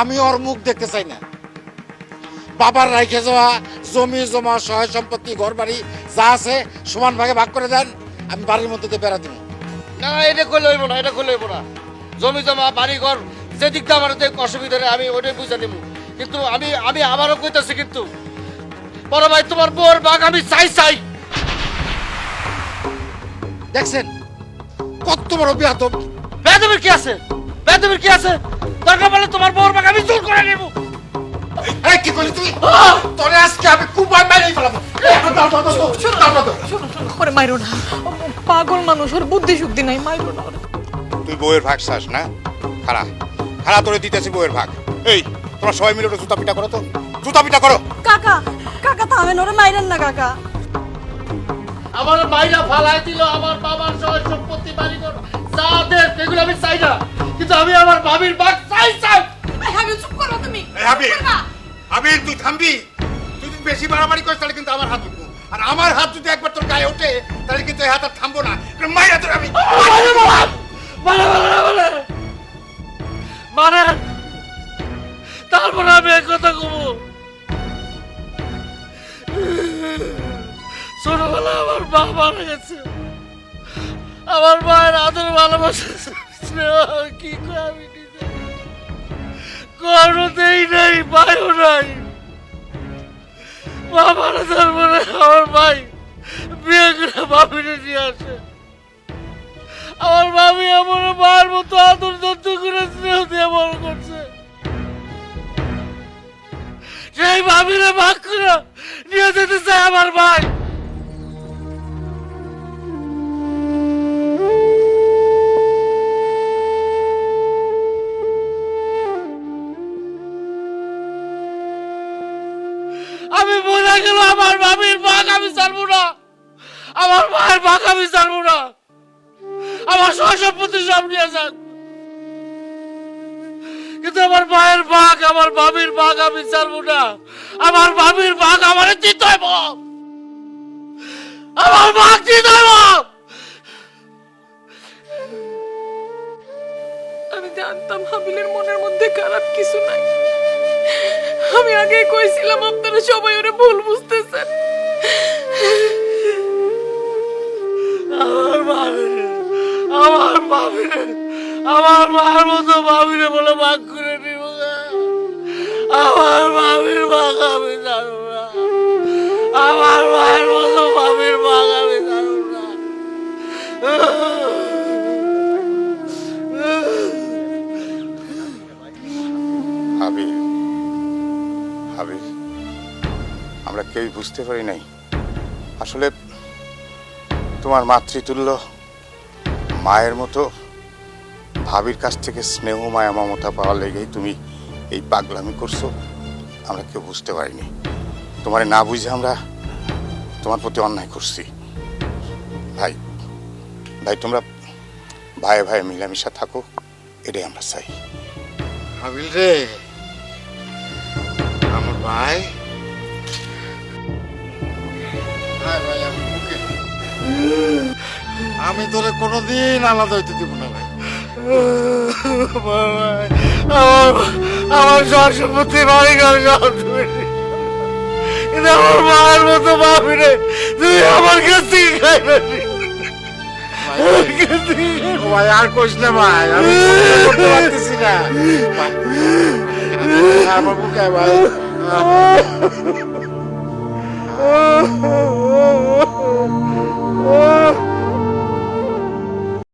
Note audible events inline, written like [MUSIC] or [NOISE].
আমি ওর মুখ দেখতে চাই না। বাবার রাইখে যাওয়া জমি জমা সহায় সম্পত্তি ঘর বাড়ি যা আছে সমান ভাগে ভাগ করে দেন আমি বাড়ির মধ্যে দিয়ে বেড়া দিব। না এটা করলে হইব না এটা করলে হইব না। জমি জমা বাড়ি ঘর যে দিকটা আমার অসুবিধা নেই আমি ওটাই বুঝে নেব। কিন্তু আমি আমি আবারও কইতাছি কিন্তু বড় ভাই তোমার বউর বাঘ আমি চাই চাই। দেখছেন? কত বড় বিয়াদব। বেদমের কি আছে? বেদমের কি আছে? দরকার পড়লে তোমার বউর বাঘ আমি জোর করে নেব। এই কি করলি তুই? তোরে আজকে আমি কুপায় মেরে ফেলাবো। ওরে মাইরো না। পাগল মানুষ ওর বুদ্ধি শুদ্ধি নাই মাইরো না তুই বউয়ের ভাগ চাস না? খারা খারা তোরে দিতেছি বউয়ের ভাগ। এই তোমরা সবাই মিলে ওটা জুতা পিটা করো তো। জুতা পিটা করো। কাকা কাকা থামেন ওরে মাইরেন না কাকা। আমার মাইরা ফালাই দিল আমার বাবার সহায় সম্পত্তি বাড়ি ঘর। যা দেখ এগুলো আমি চাই না। কিন্তু আমি আমার ভাবির বাঘ আবির আবির তুই থামবি? তুই যদি বেশি বাড়াবাড়ি করিস তাহলে কিন্তু আমার হাত উঠবো। আর আমার হাত যদি একবার তোর গায়ে ওঠে তাহলে কিন্তু এই হাত আর থামবো না। মাইরা তোর আমি মানে মানে মানে মানে তারপরে আমি এক কথা কব। ছোটবেলা আমার মা মারা গেছে। আমার মায়ের আদর ভালোবাসা স্নেহ কি করে আমি কোনোতেই নাই পাইও নাই। মা মারা তারপরে আমার ভাই, বিয়ে করে বাপিনে নিয়ে আসে। আমার ভাবি আমার মায়ের মতো আদর যত্ন করে স্নেহ দিয়ে বড় করছে। সেই ভাবিরে ভাগ করে নিয়ে যেতে চায় আমার ভাই আমি বোঝা গেল আমার ভাবির ভাগ আমি ছাড়বো না। আমার মায়ের বাঘ আমি ছাড়বো না। আমার সম্পত্তি সব নিয়ে যাক কিন্তু আমার মায়ের বাঘ, আমার বাবির বাঘ আমি ছাড়বো না। আমার বাবির বাঘ আমার দিতে আমার বাঘ দিতে আমি জানতাম হাবিলের মনের মধ্যে খারাপ কিছু নাই। আমি আগেই কইছিলাম আপনারা সবাই ওরে ভুল বুঝতেছেন। আমার বাবিরে আমার বাবিরে আমার মার মতো বাবিরে বলে বাঘ করে নিব আমার বাবির বাঘ আমি জানো না। আমার মায়ের মতো বাবির বাঘ আমি জানো না। হাবির হাবির আমরা কেউই বুঝতে পারি নাই। আসলে তোমার মাতৃতুল্য, মায়ের মতো ভাবির কাছ থেকে স্নেহ, মায়া, মমতা পাওয়ার লেগেই তুমি এই পাগলামি করছ। আমরা কেউ বুঝতে পারিনি। তোমার না বুঝে আমরা তোমার প্রতি অন্যায় করছি। ভাই ভাই, তোমরা ভাই ভাই, মিলামিশা থাকো। এটাই আমরা চাই। হাবিল রে! ভাই? হায় ভাই আমার বুকে। আমি তোরে কোনোদিন আলাদা হইতে দিব না ভাই। আমার সব সম্পত্তি বাড়ি ঘর সব তুমি। কিন্তু আমার মায়ের মতো বাপিরে তুমি আমার কাছ থেকে ভাই। আর কইস না ভাই আমি করতে পারতেছি না। আমার বুকে ভাই। 아. [LAUGHS]